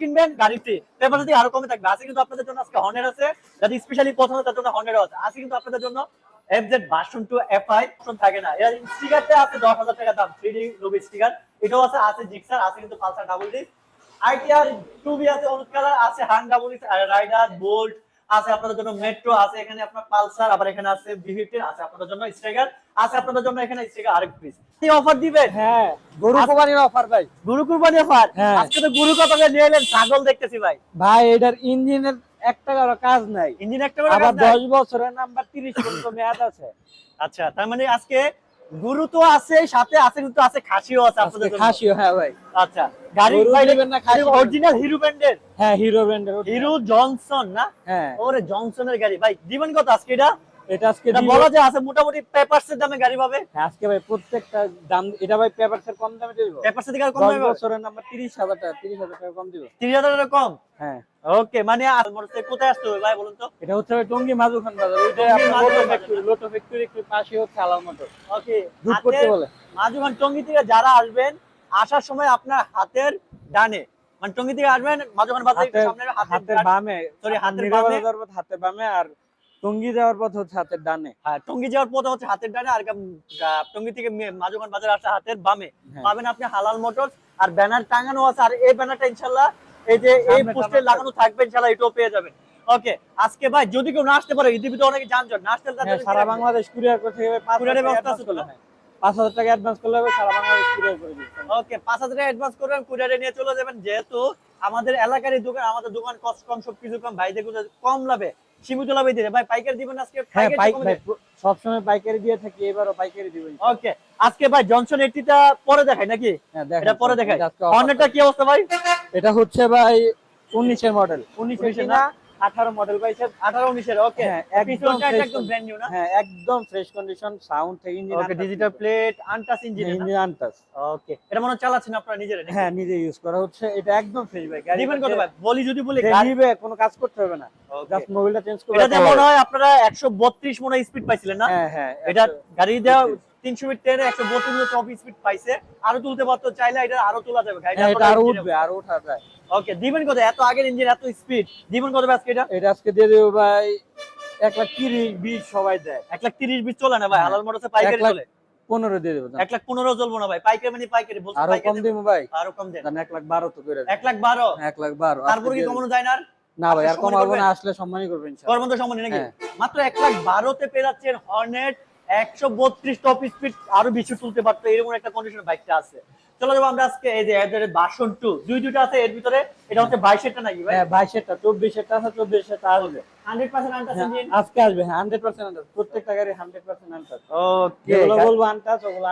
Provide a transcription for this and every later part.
কিনবেন গাড়ি free paper যদি আরও কমে থাকবে আছে কিন্তু আপনাদের জন্য আজকে হর্নেট আছে। যাতে স্পেশালি প্রথমে তার জন্য হর্নেট আছে। আছে কিন্তু আপনাদের জন্য ভার্সন টু থাকে না। এর আছে দশ হাজার টাকা দাম থ্রি ডি স্টিকার এটাও আছে আছে জিক্সার আছে কিন্তু Pulsar double D ITR two B আছে হলুদ কালার, আছে হাং ডাবল রাইডার বোল্ট আছে আপনাদের জন্য মেট্রো আছে এখানে আপনার পালসার আবার এখানে আছে ভিভিটি আছে আপনাদের জন্য স্ট্রাইকার আছে আপনাদের জন্য এখানে আরেক পিস কি অফার দিবেন? হ্যাঁ। গরু কোরবানির অফার ভাই। গুরু অফার হ্যাঁ। আজকে তো গুরু করে নিয়ে এলেন? ছাগল দেখতেছি ভাই। ভাই এটার ইঞ্জিনের একটা কাজ নাই। ইঞ্জিন একটা আবার কাজ নাই? দশ বছরের নাম্বার তিরিশ পর্যন্ত মেয়াদ আছে। আচ্ছা তার মানে আজকে গুরু তো আছে সাথে আছে কিন্তু আছে খাসিও আছে আপনাদের জন্য। খাসিও হ্যাঁ ভাই। আচ্ছা গাড়ি গরু নেবেন না খাসি অরিজিনাল হিরো ব্র্যান্ডের হ্যাঁ হিরো ব্র্যান্ডের হিরো জনসন না? হ্যাঁ। ওরে জনসনের গাড়ি। ভাই দিবেন কত আজকে এটা? এটা আজকে বলা যায় আছে মোটামুটি পেপারসের দামে গাড়ি পাবে। হ্যাঁ, আজকে ভাই প্রত্যেকটা দাম এটা ভাই পেপারসের কম দামে দিব। পেপারসের আর কম দামে বছরের নাম্বার তিরিশ হাজার টাকা তিরিশ হাজার টাকা কম দিব। তিরিশ হাজার টাকা কম? হ্যাঁ। ওকে মানে কোথায় আসতে হবে ভাই বলুন তো? এটা হচ্ছে টঙ্গি বাজার। ওইটা টঙ্গী আপনার লোটো ফ্যাক্টরি লোটো ফ্যাক্টরি একটু পাশে হচ্ছে ওকে দুধ করতে বলে। মাজুগান টঙ্গি থেকে যারা আসবেন আসার সময় আপনার হাতের ডানে মানে টঙ্গি থেকে আসবেন মাজুগান বাজার সামনে হাতের বামে Sorry, হাতের বামে। হাতের বামে আর টঙ্গি যাওয়ার পথ হচ্ছে হাতের ডানে। হ্যাঁ টঙ্গি যাওয়ার পথ হচ্ছে হাতের ডানে আর টঙ্গি থেকে মাজুগান বাজার আসা হাতের বামে। হ্যাঁ। পাবেন আপনি হালাল মোটরস আর ব্যানার টাঙানো আছে। আর এই ব্যানারটা ইনশাল্লাহ এই যে এই পোস্টে লাগানো থাকবে ইনশাল্লাহ এটাও পেয়ে যাবেন। ওকে আজকে ভাই যদি কেউ না আসতে পারে ভিতরে অনেকে যানজট না আসতে হ্যাঁ সারা বাংলাদেশ কুরিয়ার করতে হবে পাঁচ কুরিয়ারের হাজার টাকা ব্যবস্থা আছে তো? পাঁচ হাজার টাকা অ্যাডভান্স করলে হবে সারা বাংলাদেশ কুরিয়ার করে দিচ্ছে ওকে পাঁচ হাজার অ্যাডভান্স করবেন কুরিয়ারে নিয়ে চলে যাবেন। যেহেতু আমাদের এলাকারই দোকান আমাদের দোকান কষ্ট কম সব কিছু কম ভাই দেখুন কম লাভে। সীমিত লাভে দিলে ভাই পাইকারি দিবেন আজকে? হ্যাঁ সবসময় পাইকারি দিয়ে থাকি এবারও পাইকারি দিবেন ওকে আজকে ভাই জনসন এইটিটা পরে দেখাই নাকি? হ্যাঁ এটা পরে দেখাই। হর্নেটটা কি অবস্থা ভাই? এটা হচ্ছে ভাই উনিশের মডেল উনিশের না? আঠারো মডেল পাইছে আঠারো উনিশের ওকে হ্যাঁ, একদম একদম ব্র্যান্ড নিউ না? হ্যাঁ একদম ফ্রেশ কন্ডিশন সাউন্ড থেকে engine okay digital plate untouch engine engine untouch okay এটা মনে চালাচ্ছেন আপনারা নিজেরা? হ্যাঁ নিজে ইউজ করা হচ্ছে। এটা একদম ফ্রেশ ভাই গাড়ি দিবেন কত ভাই বলি যদি বলি গাড়ি- কোনো কাজ করতে হবে না। জাস্ট মোবাইলটা চেঞ্জ করলে এটাতে মনে হয় আপনারা একশো বত্রিশ মনে স্পিড পাইছিলেন না? হ্যাঁ হ্যাঁ এটা গাড়ি দেওয়া তিনশো ফিট ট্রেনে একশো বত্রিশ টপ স্পিড পাইছে। আরও তুলতে পারতো চাইলে এটা আরও তোলা যাবে। গাড়িটা হ্যাঁ, আরও উঠবে আরও উঠা যায়। ওকে দিবেন কত? এত আগের ইঞ্জিন এত স্পিড দিবেন কত আজকে এটা? এটা আজকে দিয়ে দেবো ভাই এক লাখ তিরিশ বিশ সবাই দেয়। এক লাখ তিরিশ বিশ চলে না ভাই? হ্যাঁ। হালাল মোটরসে পাইকারি চলে। পনেরো দিয়ে দেবো এক লাখ পনেরো চলবো না ভাই? পাইকারি মানে পাইকারি বলছো আরও কম দিব ভাই। আরও কম দেন। এক লাখ বারো তো করে এক লাখ বারো? এক লাখ বারো। তারপরে কি কমানো যায় না না ভাই আর কমাবো না আসলে সম্মানই করবেন ইনশাআল্লাহ। কর্মন্ত সম্মানী নাকি? হ্যাঁ। মাত্র এক লাখ বারোতে পেয়ে যাচ্ছেন হর্নেট একশো বত্রিশ টপ স্পিড আরও বেশি তুলতে পারতো এরকম একটা কন্ডিশন বাইকটা আছে। চলো যাব আমরা আজকে এই যে এদের বাসন টু দুই আছে এর ভিতরে এটা হচ্ছে বাইশেরটা নাকি ভাই? হ্যাঁ বাইশেরটা চব্বিশেরটা আছে চব্বিশেরটা আসবে। হান্ড্রেড পার্সেন্ট আনটাস হ্যাঁ, আজকে আসবে হান্ড্রেড পার্সেন্ট আনটাচ প্রত্যেকটা গাড়ি হান্ড্রেড পার্সেন্ট ওকে বলব ওগুলো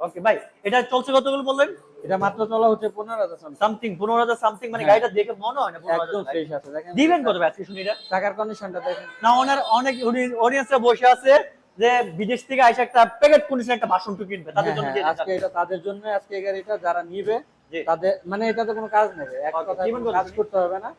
ওকে ভাই এটা চলছে কতগুলো বললেন? এটা মাত্র চলা হচ্ছে পনেরো হাজার সামথিং পনেরো হাজার সামথিং মানে হ্যাঁ। গাড়িটা দেখে মনে হয় না একদম ফ্রেশ আছে দেখেন। দিবেন কত ভাই আজকে শুনি এটা? টাকার কন্ডিশনটা দেখেন। না ওনার অনেক অডিয়েন্সরা বসে আছে। যে বিদেশ থেকে আইসা একটা প্যাকেট কন্ডিশন একটা বাসন টু কিনবে তাদের হ্যাঁ, জন্য হ্যাঁ, আজকে এটা তাদের জন্য আজকে এই গাড়িটা যারা নিবে তাদের মানে এটাতে কোনো কাজ নেই এক কথা কাজ করতে হবে না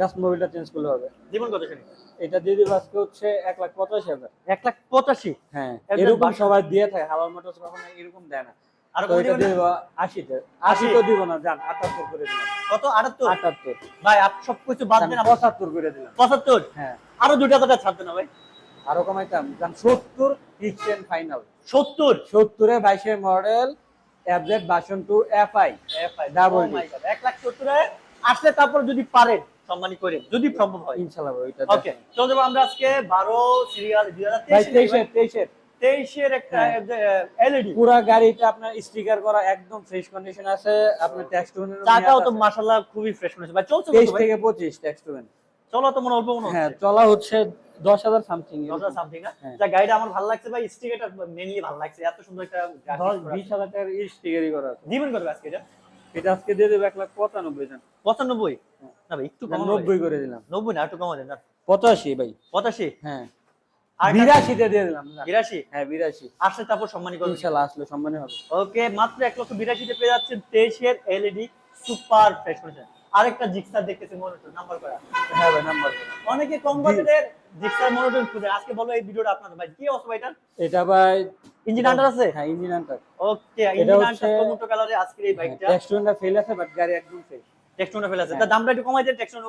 জাস্ট মোবাইলটা চেঞ্জ করলে হবে। জীবন কত শুনি এটা দিয়ে দিব আজকে হচ্ছে এক লাখ পঁচাশি হাজার। এক লাখ পঁচাশি? হ্যাঁ এরকম সবাই দিয়ে থাকে হাওয়ার মোটরস কখনো এরকম দেয় না। আর এটা দিব আশিতে। আশি তো দিব না জান আটাত্তর করে দিলাম। কত? আটাত্তর? আটাত্তর। ভাই আপ সবকিছু বাদ দেন পঁচাত্তর করে দিলাম। পঁচাত্তর? হ্যাঁ। আরও দুইটা কথা ছাড়তে না ভাই। আরও কমাইতাম সত্তর ফিক্সড ফাইনাল সত্তর? সত্তরে বাইশের মডেল বাসন two FI Double D। Oh এক লাখ সত্তরে আসলে তারপর যদি পারেন সম্মানী করে যদি সম্ভব হয়। ইনশাল্লাহ ওইটা ওকে চলে যাব আমরা আজকে বারো সিরিয়াল দুই হাজার তেইশের তেইশের। তেইশের একটা হ্যাঁ। এলইডি পুরা গাড়িটা আপনার স্টিকার করা একদম ফ্রেশ কন্ডিশন আছে আপনার ট্যাক্স চাকাও তো মাশাআল্লাহ খুবই ফ্রেশ মনে হচ্ছে ভাই চলছে কত তেইশ ভাই? থেকে পঁচিশ ট্যাক্স চলো তো মনে অল্প মনে হ্যাঁ চলা হচ্ছে দশ হাজার সামথিং দশ হাজার সামথিং হ্যাঁ। যা গাড়িটা আমার ভালো লাগছে ভাই স্টিকারটা মেনলি ভালো লাগছে। এত সুন্দর একটা। বিশ হাজার টাকার স্টিকারই করা আছে। দিবেন করবে আজকে এটা? এটা আজকে দিয়ে দেবে এক লাখ পঁচানব্বই জন পঁচানব্বই? হ্যাঁ। না ভাই একটু কম নব্বই করে দিলাম। নব্বই না একটু কমা দেন পঁচাশি ভাই। পঁচাশি? হ্যাঁ। আর বিরাশিতে দিয়ে দিলাম বিরাশি? হ্যাঁ বিরাশি। আসলে তারপর সম্মানী ইনশাল্লাহ আসলে সম্মানই হবে। ওকে মাত্র এক লক্ষ বিরাশিতে পেয়ে যাচ্ছেন তেইশের এলইডি সুপার ফ্রেশ আরেকটা জিক্সার দেখতেছি মনিটর নাম্বার করা হ্যাঁ ভাই নাম্বার অনেকে কম বাজেটের জিক্সার মনিটর খুঁজে। আজকে বলো এই ভিডিওটা আপনাদের ভাই কি অবস্থা এটার? এটা ভাই ইঞ্জিন আন্ডার আছে? হ্যাঁ engine under okay engine under tomato কালারে আজকের এই বাইকটা। টেক্সটুনটা ফেল আছে বাট গাড়ি একদম ফ্রেশ টেক্সটুনে ফেলে আছে। হ্যাঁ। তার দামটা একটু কমাই দেন টেক্সটুনে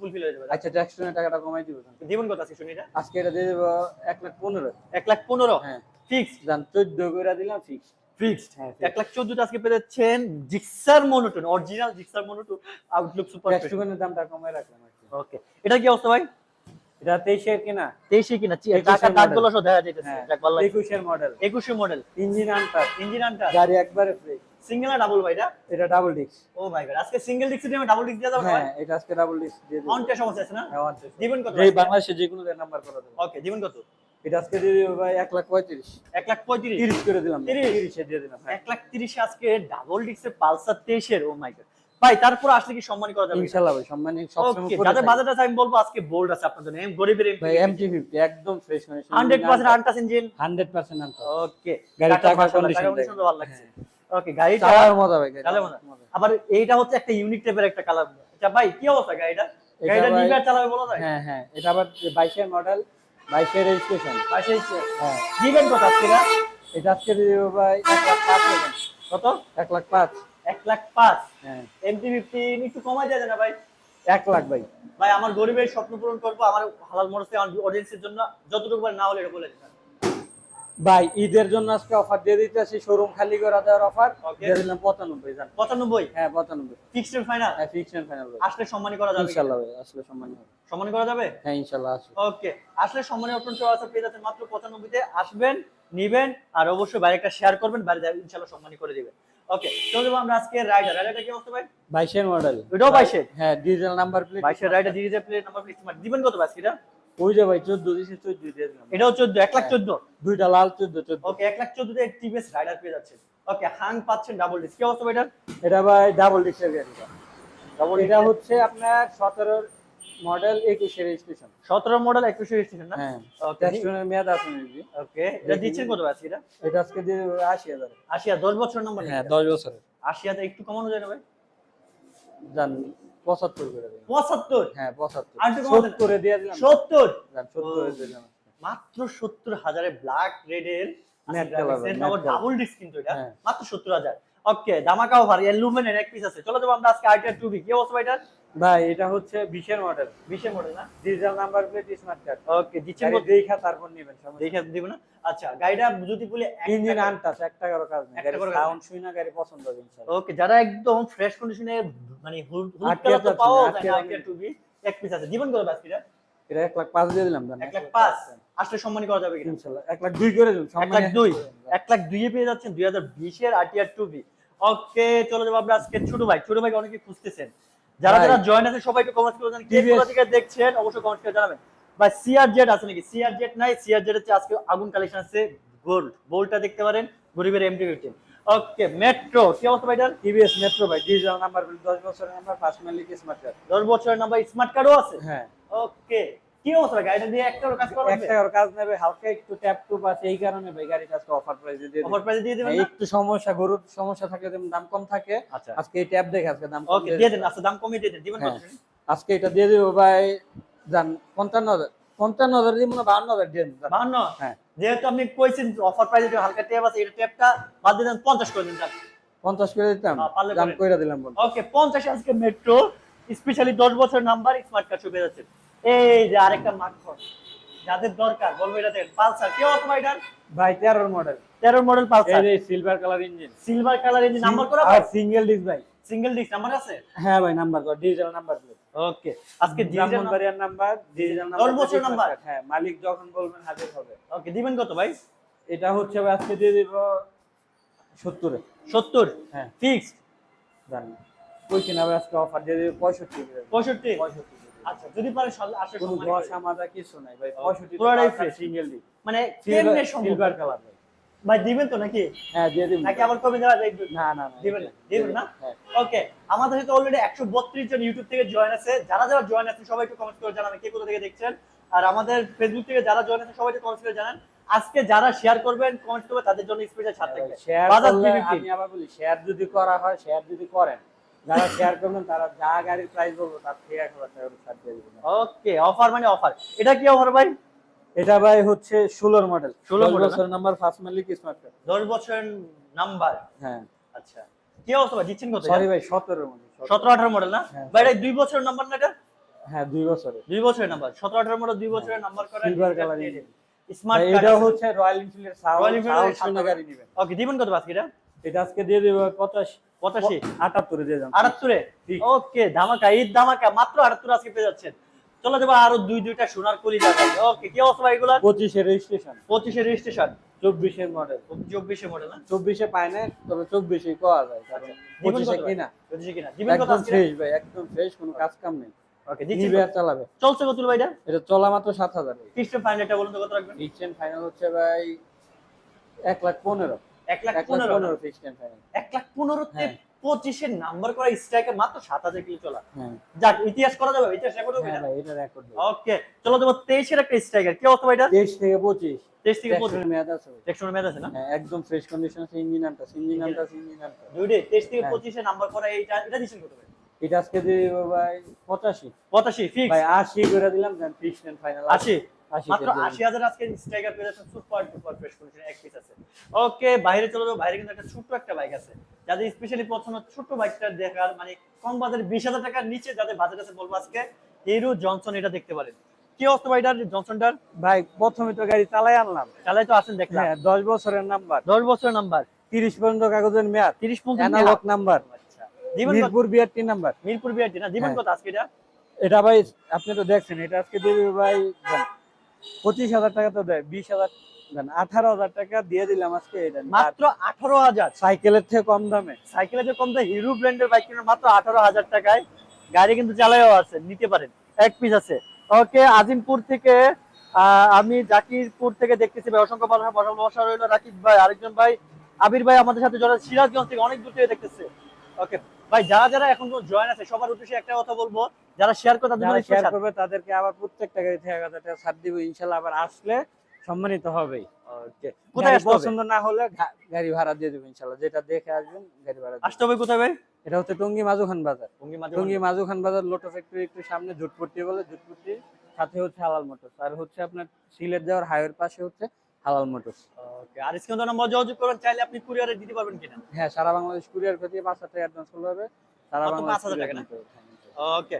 ফুলফিল হয়ে যাবে। আচ্ছা ট্যাক্সটনের টাকাটা কমাই দিব দিবেন কত আছে শুনি এটা আজকে এটা দিয়ে দেবো এক লাখ পনেরো। এক লাখ পনেরো? হ্যাঁ। ফিক্স জান চোদ্দ করে দিলাম ফিক্স ফিক্সড হ্যাঁ এক লাখ চোদ্দটা আজকে পেয়ে যাচ্ছেন Gixxer monotone original Gixxer monotone outlook super ট্যাক্সটনের দামটা কমাই রাখলাম ওকে এটা কি অবস্থা ভাই? এটা তেইশের কিনা? তেইশে কিনা? চি- একুশের সব দেখা যাইতেছে। হ্যাঁ যাক ভালো লাগছে। একুশের model model engine under engine গাড়ি একবারে সিঙ্গেল না ডাবল ভাইটা এটা? Double disc oh my god আজকে সিঙ্গেল দিয়ে ডাবল দিয়ে যাব হ্যাঁ এটা আজকে ডাবল ডিস্ক দিয়ে দেবো। অনটা সমস্যা আছে না? হ্যাঁ, on test। কত যেই বাংলাদেশে যে কোনো নাম্বার করে দেবো। ওকে দিবেন কত? এটা আজকে ভাই এক লাখ পঁয়ত্রিশ। এক লাখ পঁয়ত্রিশ। তিরিশ করে দিলাম তিরিশ? দিয়ে দিলাম এক লাখ তিরিশে আজকে ডাবল ডিক্সের পালসার তেইশের ও মাই গড ভাই তারপর আসলে কি সম্মান করা যাবে? ইনশাল্লাহ ভাই সম্মানী সবসময় করে যাদের বাজেট আছে আমি বলব আজকে বোল্ড আছে আপনাদের এম- গরিবের ভাই এমটি ফিফটি একদম fresh condition hundred percent untouch engine hundred percent আনতে ওকে গাড়ির টাকা। কন্ডিশন ভালো লাগছে। ওকে গাড়িটা চালার মজা ভাই গাড়ি। মজা। আবার এইটা হচ্ছে একটা ইউনিক টাইপের একটা কালার আচ্ছা ভাই কি অবস্থা গাড়িটা? গাড়িটা নিবার চালাবে বলা যায়? হ্যাঁ হ্যাঁ এটা আবার বাইশের মডেল বাইশের রেজিস্ট্রেশন হ্যাঁ। দিবেন কত আজকে এটা? এটা আজকে দিয়ে ভাই এক লাখ পাঁচ কত? এক লাখ পাঁচ। এক লাখ পাঁচ? হ্যাঁ। এমটি ফিফটিন একটু কমাই যায় না ভাই? এক লাখ ভাই। ভাই আমার গরিবের স্বপ্ন পূরণ করব আমার হালাল মোটরসাইকেল আমার অডিয়েন্সের জন্য যতটুকু না হলে এটা বলে ভাই ঈদের জন্য আজকে অফার দিয়ে দিতেছি শোরুম খালি করে দেওয়ার অফার. দিয়ে দিলাম পঁচানব্বই জান পঁচানব্বই? হ্যাঁ পঁচানব্বই। ফিক্সড ফাইনাল হ্যাঁ ফিক্সড ফাইনাল আসলে সম্মানী করা যাবে। ইনশাল্লাহ ভাই আসলে সম্মানী হবে। সম্মানী করা যাবে? হ্যাঁ ইনশাল্লাহ আসবে। ওকে আসলে সম্মানী অপশন সহ আছে পেয়ে যাচ্ছেন মাত্র পঁচানব্বইতে। আসবেন নিবেন আর অবশ্যই বাইরে একটা শেয়ার করবেন বাইরে যাবে ইনশাল্লাহ সম্মানী করে দিবেন। ওকে চলে যাব আমরা আজকে রাইডার রাইডারটা কি অবস্থা ভাই? বাইশের মডেল এটাও বাইশের? হ্যাঁ ডিজেল নাম্বার প্লেট বাইশের রাইডার ডিজে প্লেট নাম্বার প্লেট দিবেন কত বাস এটা? ওই যে ভাই চোদ্দ দিছে চোদ্দ দিয়ে দিলাম। এটাও চোদ্দ এক লাখ চোদ্দ? দুইটা লাল চোদ্দ চোদ্দ। ওকে এক লাখ চোদ্দতে টিভিএস রাইডার পেয়ে যাচ্ছেন। ওকে হাং পাচ্ছেন ডাবল ডিস কি অবস্থা এটার? এটা ভাই ডাবল ডিক্সের গাড়িটা ডাবল এটা হচ্ছে আপনার সতেরো মডেল একুশে রেজিস্ট্রেশন সতেরো মডেল একুশে স্টেশন না? হ্যাঁ ওকে টেস্টনের মেয়াদ আছে মেবি ওকে এটা দিচ্ছেন কত বাস এটা? এটা আজকে দিয়ে দেবো আশি হাজার। আশি আর দশ বছর নাম্বার হ্যাঁ দশ বছরের। আশি হাজার একটু কমানো যায় না ভাই? জান পঁচাত্তর করে দিলাম। পঁচাত্তর? হ্যাঁ পঁচাত্তর। আর সত্তরে দিয়ে দিলাম। সত্তর? সত্তরে দিলাম। মাত্র সত্তর হাজারে ব্ল্যাক রেডের ডাবল ডিস্ক কিন্তু এটা। হ্যাঁ। মাত্র সত্তর হাজার। ওকে দামাকা ওভার অ্যালুমিনিয়াম এক পিস আছে। চলো যাব আমরা আজকে আইটিআর টু বি কি অবস্থা ভাই এটা হচ্ছে বিশের মডেল বিশের মডেল না? Digital number plate smart card okay দিচ্ছেন দেখা তারপর নেবেন দেখে দিব না? আচ্ছা গাড়িটা যদি বলে ইঞ্জিন একটা কারও কাজ নেই। গাড়ি সাউন্ড শুই না গাড়ি পছন্দ হবে ইনশাআল্লাহ ওকে যারা একদম ফ্রেশ কন্ডিশনে মানে হুড হুড কালার তো পাওয়া যায় না এক পিস আছে। জীবন করে এটা এক লাখ পাঁচ দিয়ে দিলাম জান। এক লাখ পাঁচ? আসলে সম্মানী করা যাবে কিনা? ইনশাআল্লাহ এক লাখ দুই করে দিলাম এক লাখ দুই? এক লাখ দুইয়ে পেয়ে যাচ্ছেন দুই হাজার বিশের আরটিআর ওকে চলে যাব আমরা আজকে ছোট ভাই। ছোট ভাইকে অনেকে খুঁজতেছেন। যারা যারা জয়েন আছে সবাই একটু কমেন্ট করে জানেন কে কোথা থেকে দেখছেন অবশ্যই কমেন্ট করে জানাবেন। ভাই সিআর জেড আছে নাকি? সিআর জেড নাই সিআর জেড হচ্ছে আজকে আগুন কালেকশন আছে গোল্ড গোল্ডটা দেখতে পারেন গরিবের এমটি ফিফটিন ওকে মেট্রো কি অবস্থা ভাইটার টিভিএস মেট্রো ভাই ডিজ নাম্বার প্লেট দশ বছরের নাম্বার ফার্স্ট মালিক স্মার্ট কার্ড দশ বছরের নাম্বার স্মার্ট কার্ডও আছে? হ্যাঁ। ওকে কি অবস্থা ভাই? গাড়িটা দিয়ে একটা কাজ করা একটা কাজ নেবে হালকা একটু ট্যাপ টুপ আছে এই কারণে ভাই গাড়িটা আজকে অফার প্রাইসে দিয়ে অফার প্রাইসে দিয়ে দেবেন একটু সমস্যা গরুর সমস্যা থাকলে দাম কম থাকে আজকে এই ট্যাপ দেখে আজকে দাম কম দিয়ে দেন আচ্ছা দাম কমিয়ে দিয়ে দেন। দিবেন। আজকে এটা দিয়ে দেবো ভাই জান পঞ্চান্ন হাজার। পঞ্চান্ন হাজার দিব না বাহান্ন হাজার দিয়ে দেন বাহান্ন? হ্যাঁ। যেহেতু আপনি কইছেন অফার প্রাইসে হালকা ট্যাপ আছে এটা ট্যাপটা বাদ দিয়ে দেন পঞ্চাশ করে দিন পঞ্চাশ করে দিতাম হ্যাঁ, দাম কইরা দিলাম বন্ধু ওকে পঞ্চাশ আজকে মেট্রো স্পেশালি দশ বছর নাম্বার স্মার্ট কার্ড পেয়ে যাচ্ছে এই যে আরেকটা মাখন যাদের দরকার বলব এটা পালসার। কেউ অথবা এটার ভাই 13 মডেল 13 মডেল পালসার। এই silver colour engine silver colour engine number করা আর সিঙ্গেল ডিস্ক ভাই। সিঙ্গেল ডিস্ক নাম্বার আছে? হ্যাঁ ভাই নাম্বার করা ডিজিটাল নাম্বার প্লেট ওকে আজকে ডিজিটাল বারিয়ার নাম্বার ডিজিটাল নাম্বার 10 বছর নাম্বার হ্যাঁ মালিক যখন বলবেন হাজির হবে। ওকে দিবেন কত ভাই? এটা হচ্ছে ভাই আজকে দিয়ে দিব 70 সত্তর? হ্যাঁ। ফিক্সড জানি কই কিনা ভাই আজকে অফার দিয়ে দিব পঁয়ষট্টি। পঁয়ষট্টি? পঁয়ষট্টি। আচ্ছা যদি পারে আসলে কোনো ঘষা মাজা কিছু নাই ভাই ও, পঁয়ষট্টি পুরোটাই fresh। সিঙ্গেল ডি মানে কেমনে সিলভার কালার ভাই। ভাই দিবেন তো নাকি? হ্যাঁ দিয়ে দিব। নাকি আবার কমে যাওয়া যায় না না না দিবেন না? দিবেন না? হ্যাঁ। ওকে আমাদের সাথে অলরেডি একশো বত্রিশ জন ইউটিউব থেকে জয়েন আছে। যারা যারা জয়েন আছে সবাই একটু কমেন্ট করে জানাবেন কে কোথা থেকে দেখছেন। আর আমাদের ফেসবুক থেকে যারা জয়েন আছে সবাই একটু কমেন্ট করে জানান। আজকে যারা শেয়ার করবেন কমেন্ট করবে তাদের জন্য স্পেশাল ছাড় থাকবে শেয়ার বাজার করলে 350 আমি আবার বলি শেয়ার যদি করা হয় শেয়ার যদি করেন যারা শেয়ার করবেন তারা যা গাড়ির প্রাইস বলব তার থেকে এক হাজার টাকা ছাড় দিয়ে দিবেন। ওকে অফার মানে অফার এটা কি অফার ভাই? এটা ভাই হচ্ছে ষোলোর মডেল ষোলো model, বছর নাম্বার ফার্স্ট মালিক স্মার্ট কার্ড দশ বছরের নাম্বার হ্যাঁ। আচ্ছা। কি অবস্থা ভাই? দিচ্ছেন কত সরি ভাই সতেরোর মডেল সতেরো। আঠারো মডেল না? হ্যাঁ, ভাই এটা দুই বছরের নাম্বার না এটা? হ্যাঁ দুই বছরে দুই বছরের নাম্বার সতেরো আঠারো মডেল দুই বছরের নাম্বার করে Silver color engine। স্মার্ট এটা হচ্ছে রয়্যাল এনফিল্ডের সাউন্ড গাড়ি নেবেন। ওকে দিবেন কত আজকে এটা? এটা আজকে দিয়ে দেবো পঁচাশি। পঁচাশি আটাত্তরে দিয়ে যান। আটাত্তরে? ওকে ধামাকা ঈদ ধামাকা মাত্র আটাত্তর আজকে পেয়ে যাচ্ছেন। চলো যাব আরও দুই দুইটা সোনার কলি যাবে ওকে কি অবস্থা এগুলা? পঁচিশে রেজিস্ট্রেশন পঁচিশে রেজিস্ট্রেশন চব্বিশের মডেল চব্বিশে মডেল না? চব্বিশে পায় না তবে চব্বিশে পাওয়া যায় পঁচিশে কিনা। পঁচিশে কিনা। একদম ফ্রেশ ভাই একদম ফ্রেশ কোনো কাজ কাম নেই। ওকে দিচ্ছি। চালাবে। চলছে কত ভাই এটা এটা চলা মাত্র সাত হাজার। ফিক্সড ফাইনাল বলুন তো কত রাখবেন? ফাইনাল হচ্ছে ভাই এক লাখ পনেরো। এক লাখ পনেরো পনেরো ফিক্সড ফাইনাল এক লাখ পনেরোতে হ্যাঁ। পঁচিশের নাম্বার করা স্ট্রাইকার মাত্র সাত হাজার কিলো চলা। হ্যাঁ। যাক ইতিহাস করা যাবে ইতিহাস রেকর্ড হবে হ্যাঁ এটা রেকর্ড ওকে চলো যাব তেইশের একটা স্ট্রাইকার কি ভাই এটা? তেইশ থেকে পঁচিশ। তেইশ থেকে পঁচিশ। মেয়াদ আছে। দেখশনের মেয়াদ আছে না? একদম ফ্রেশ কন্ডিশন আছে ইঞ্জিন আনটা ইঞ্জিন আনটা ইঞ্জিন আনটা দুইটে তেইশ থেকে। পঁচিশে নাম্বার করা এইটা এটা দিচ্ছেন কত এটা আজকে দিয়ে ভাই পঁচাশি। পঁচাশি ফিক্স ভাই আশি করে দিলাম দেন ফিক্সড ফাইনাল আশি। মাত্র আশি হাজার আজকে স্ট্রাইকার পেয়ে যাচ্ছেন সুপার ডুপার ফ্রেশ কন্ডিশন এক পিস আছে। ওকে বাইরে চলে বাইরে কিন্তু একটা ছোট্ট একটা বাইক আছে। যাদের স্পেশালি পছন্দ ছোট্ট বাইকটা দেখার মানে কম বাজারে বিশ হাজার টাকার নিচে যাদের বাজেট আছে বলব আজকে হিরো জনসন এটা দেখতে পারেন। কি অবস্থা ভাই জনসনটার ভাই প্রথমে তো গাড়ি চালাই আনলাম। চালাই তো আছেন দেখলাম। হ্যাঁ দশ বছরের নাম্বার দশ বছরের নাম্বার তিরিশ পর্যন্ত কাগজের মেয়াদ। তিরিশ পর্যন্ত অ্যানালগ নাম্বার আচ্ছা। Mirpur BRT number Mirpur BRT না? দিবেন হ্যাঁ। কত আজকে এটা? এটা ভাই আপনি তো দেখছেন এটা আজকে দেবে ভাই পঁচিশ হাজার টাকা তো দেয় বিশ হাজার দেন আঠারো হাজার টাকা দিয়ে দিলাম আজকে এটা মাত্র আঠারো হাজার? সাইকেলের থেকে কম দামে। সাইকেলে যে কম দামে হিরো ব্র্যান্ডের বাইক কিনে মাত্র আঠারো হাজার টাকায়। গাড়ি কিন্তু চালাইও আছে নিতে পারেন এক পিস আছে। ওকে আজিমপুর থেকে আহ, আমি জাকিরপুর থেকে দেখতেছি ভাই অসংখ্য ভালো বসা রইল। রাকিব ভাই আরেকজন ভাই আবির ভাই আমাদের সাথে যারা সিরাজগঞ্জ থেকে অনেক দূর থেকে দেখতেছে। ওকে ভাই যারা যারা এখন জয়েন আছে সবার উদ্দেশ্যে একটা কথা বলব। যারা শেয়ার করে তাদের শেয়ার করবে তাদেরকে আবার প্রত্যেকটা গাড়ি থেকে এক হাজার টাকা ছাড় দিব ইনশাল্লাহ আবার আসলে সম্মানিত কোথায় পছন্দ না হলে গাড়ি ভাড়া দিয়ে দেবো ইনশাল্লাহ। যেটা দেখে আসবেন গাড়ি ভাড়া আসতে হবে কোথায় ভাই? এটা হচ্ছে টঙ্গী মাঝুখান বাজার। টঙ্গী মাঝুখান বাজার লোটো ফ্যাক্টরি একটু সামনে জুটপট্টি বলে জুটপট্টির সাথে হচ্ছে হালাল মোটরস। আর হচ্ছে আপনার সিলেট যাওয়ার হাইওয়ের পাশে হচ্ছে হালাল মোটরস ওকে আর স্ক্রিন নম্বর যোগাযোগ করবেন চাইলে আপনি কুরিয়ারে দিতে পারবেন কিনা হ্যাঁ সারা বাংলাদেশ কুরিয়ার ক্ষতি পাঁচ হাজার টাকা অ্যাডভান্স করতে হবে সারা বাংলাদেশ 5,000 টাকা না? ওকে